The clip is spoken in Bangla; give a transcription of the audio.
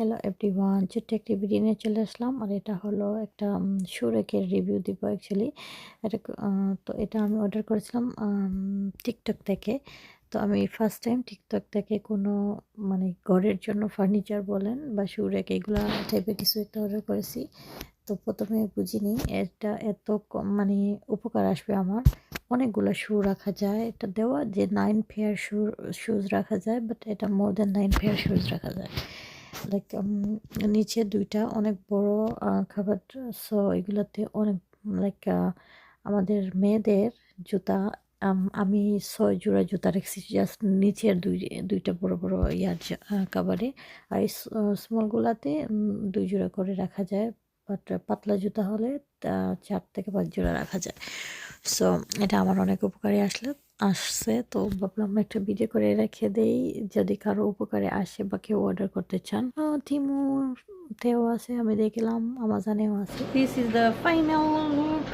হ্যালো এভরিওয়ান ছোট্ট একটি ভিডিও নিয়ে চলে আসলাম আর এটা হলো একটা সুরেকের রিভিউ দিব অ্যাকচুয়ালি এটা তো এটা আমি অর্ডার করেছিলাম টিকটক থেকে। তো আমি ফার্স্ট টাইম টিকটক থেকে কোনো মানে ঘরের জন্য ফার্নিচার বলেন বা সুরেক এগুলা টাইপের কিছু একটা অর্ডার করেছি। তো প্রথমে বুঝিনি, এটা এত মানে উপকার আসবে আমার। অনেকগুলো শু রাখা যায়, এটা দেওয়া যে নাইন ফেয়ার শু শুজ রাখা যায় বাট এটা more than nine pair shoes রাখা যায়। লাইক নিচে দুইটা অনেক বড় খাবার সো এগুলোতে অনেক লাইক আমাদের মেয়েদের জুতা, আমি ছয় জোড়া জুতা রেখেছি জাস্ট নিচের দুই, দুইটা বড় বড় ইয়ার কাবারে আর এই স্মলগুলাতে দুই জোড়া করে রাখা যায়, বাট, পাতলা জুতা হলে চার থেকে পাঁচ জোড়া রাখা যায়। সো এটা আমার অনেক উপকারে আসলে। আসছে, তো ভাবলাম একটা ভিডিও করে রেখে দেই। যদি কারও উপকারে আসে বা কেউ অর্ডার করতে চান তিমুতেও আছে, আমি দেখলাম, আমাজনেও আছে। This is the final look